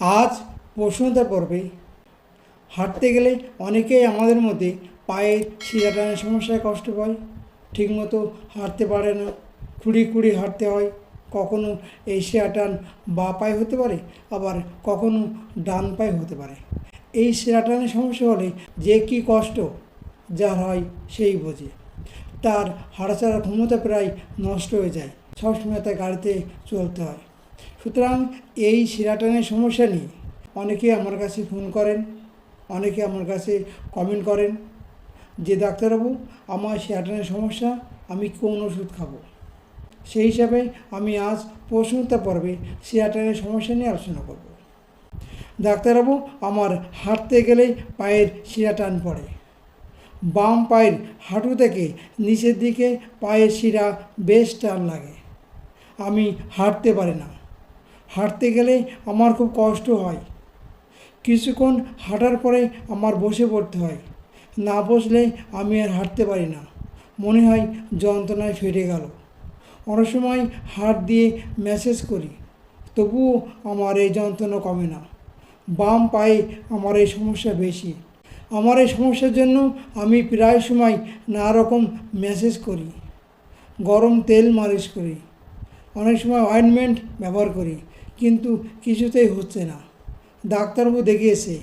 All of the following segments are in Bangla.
আজ প্রশ্নতা পর্বে। হাঁটতে গেলে অনেকেই আমাদের মধ্যে পায়ের শিরা টানের সমস্যায় কষ্ট পায়। ঠিকমতো হাঁটতে পারে না। খুঁড়ি খুঁড়ি হাঁটতে হয়। কখনো এই শিরা টান বা পায়ে হতে পারে, আবার কখনো ডান পায়ে হতে পারে। এই শিরা টানের সমস্যা হলে যে কী কষ্ট, যার হয় সেই বোঝে। তার হাঁটাচলার ক্ষমতা প্রায় নষ্ট হয়ে যায়। সবসময় তার গাড়িতে চলতে হয়। সুতরাং এই শিরাটানের সমস্যা নিয়ে অনেকে আমার কাছে ফোন করেন, অনেকে আমার কাছে কমেন্ট করেন যে, ডাক্তারবাবু, আমার শিরাটানের সমস্যা, আমি কোন ওষুধ খাব? সেই হিসাবে আমি আজ প্রশ্নোত্তর পর্বে শিরাটানের সমস্যা নিয়ে আলোচনা করব। ডাক্তারবাবু, আমার হাঁটতে গেলে পায়ের শিরা টান পড়ে। বাম পায়ের হাঁটু থেকে নিচের দিকে পায়ের শিরা বেশ টান লাগে। আমি হাঁটতে পারি না। হাঁটতে গেলে আমার খুব কষ্ট হয়। কিছুক্ষণ হাঁটার পরে আমার বসে পড়তে হয়। না বসলে আমি আর হাঁটতে পারি না। মনে হয় যন্ত্রণায় ফেটে গেল। অনেক সময় হাত দিয়ে ম্যাসেজ করি, তবুও আমার এই যন্ত্রণা কমে না। বাম পায়ে আমার এই সমস্যা বেশি। আমার এই সমস্যার জন্য আমি প্রায় সময় নানা রকম ম্যাসেজ করি। গরম তেল মালিশ করি। অনেক সময় অয়েনমেন্ট ব্যবহার করি, কিন্তু কিছুতেই হচ্ছে না। ডাক্তারবাবু দেখিয়েছে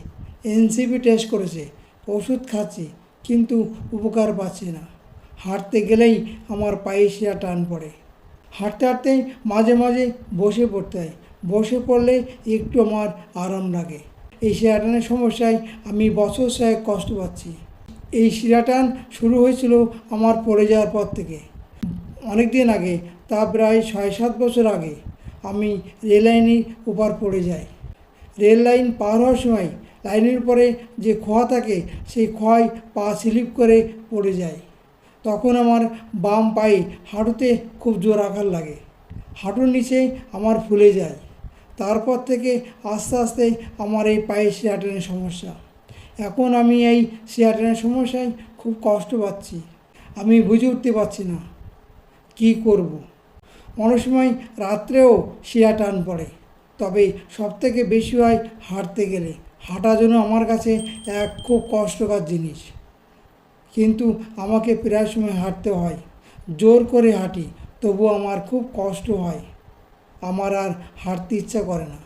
এনসিপি টেস্ট করেছে, ওষুধ খাচ্ছি, কিন্তু উপকার পাচ্ছি না। হাঁটতে গেলেই আমার পায়ে শিরা টান পড়ে। হাঁটতে হাঁটতে মাঝে মাঝে বসে পড়তে হয়। বসে পড়লে একটু আমার আরাম লাগে। এই শিরাটানের সমস্যায় আমি বছর ছয়েক কষ্ট পাচ্ছি। এই শিরাটান শুরু হয়েছিল আমার পড়ে যাওয়ার পর থেকে। অনেক দিন আগে তা প্রায় ছয় সাত বছর আগে আমি রেল লাইনের উপর পড়ে যাই। রেল লাইন পার হওয়ার সময় লাইনের উপরে যে খোয়া থাকে, সেই খোয়ায় পা স্লিপ করে পড়ে যায় তখন আমার বাম পায়ে হাঁটুতে খুব জোর আঘাত লাগে। হাঁটুর নিচে আমার ফুলে যায়। তারপর থেকে আস্তে আস্তে আমার এই পায়ে শিয়াটেনের সমস্যা। এখন আমি এই শিয়াটেনের সমস্যায় খুব কষ্ট পাচ্ছি। আমি বুঝে উঠতে পারছি না। কী করব। অনেক রাত্রেও শিরা টান পড়ে। তবে সবথেকে বেশি হয় হাঁটতে গেলে। হাঁটা যেন আমার কাছে এক খুব কষ্টকর জিনিস। কিন্তু আমাকে প্রায় সময় হাঁটতে হয়। জোর করে হাঁটি, তবু আমার খুব কষ্ট হয়। আমার আর হাঁটতে ইচ্ছা করে না।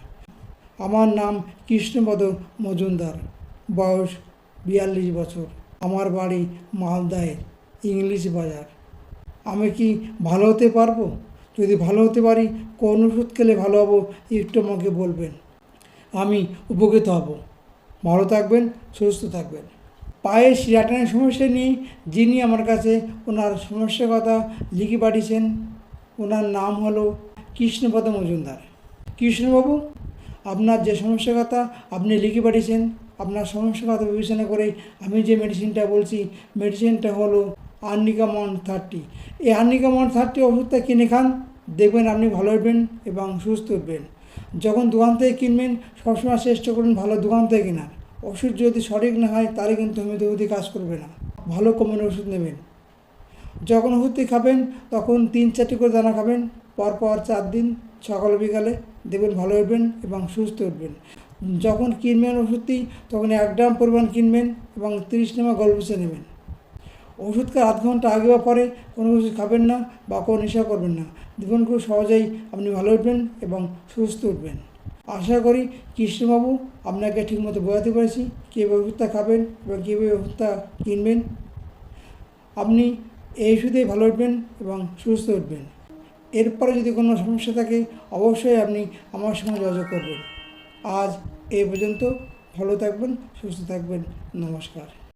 আমার নাম কৃষ্ণপদ মজুমদার। বয়স বিয়াল্লিশ বছর। আমার বাড়ি মালদায়, ইংলিশ বাজার। আমি কি ভালো হতে পারব? যদি ভালো হতে পারি কোন ওষুধ খেলে ভালো হব, একটু আমাকে বলবেন। আমি উপকৃত হব। ভালো থাকবেন, সুস্থ থাকবেন। পায়ের শিরাটানের সমস্যা নিয়ে যিনি আমার কাছে ওনার সমস্যার কথা লিখে পাঠিয়েছেন, ওনার নাম হলো কৃষ্ণপদ মজুমদার। কৃষ্ণবাবু, আপনার যে সমস্যার কথা আপনি লিখে পাঠিয়েছেন, আপনার সমস্যার কথা বিবেচনা করে আমি যে মেডিসিনটা বলছি মেডিসিনটা হলো আর্নিকা মন থার্টি। এই আর্নিকা মন থার্টি ওষুধটা কিনে খান, দেখবেন আপনি ভালো উঠবেন এবং সুস্থ উঠবেন যখন দোকান থেকে কিনবেন, সবসময় চেষ্টা করুন ভালো দোকান থেকে কেনার। ওষুধ যদি সঠিক না হয়, তাহলে কিন্তু হোমিওপ্যাথি কাজ করবে না। ভালো কমের ওষুধ নেবেন। যখন ওষুধটি খাবেন, তখন তিন চারটি করে দানা খাবেন। পর পর চার দিন, সকাল বিকালে দেখবেন ভালো উঠবেন এবং সুস্থ উঠবেন যখন কিনবেন ওষুধটি, তখন এক গ্রাম পরিমাণ কিনবেন এবং তিরিশ নামা গল্পসে নেবেন। ওষুধ খাওয়ার আধ ঘণ্টা আগে বা পরে, কোনো কিছু খাবেন না বা কোনো নেশা করবেন না। দেখুন খুব সহজেই আপনি ভালো উঠবেন এবং সুস্থ উঠবেন। আশা করি কৃষ্ণবাবু আপনাকে ঠিকমতো বোঝাতে পেরেছি, কীভাবে ওষুধটা খাবেন এবং কীভাবে ওষুধটা কিনবেন। আপনি এই ওষুধেই ভালো উঠবেন এবং সুস্থ উঠবেন। এরপরে যদি কোনো সমস্যা থাকে, অবশ্যই আপনি আমার সঙ্গে যোগাযোগ করবেন। আজ এ পর্যন্ত, ভালো থাকবেন, সুস্থ থাকবেন, নমস্কার।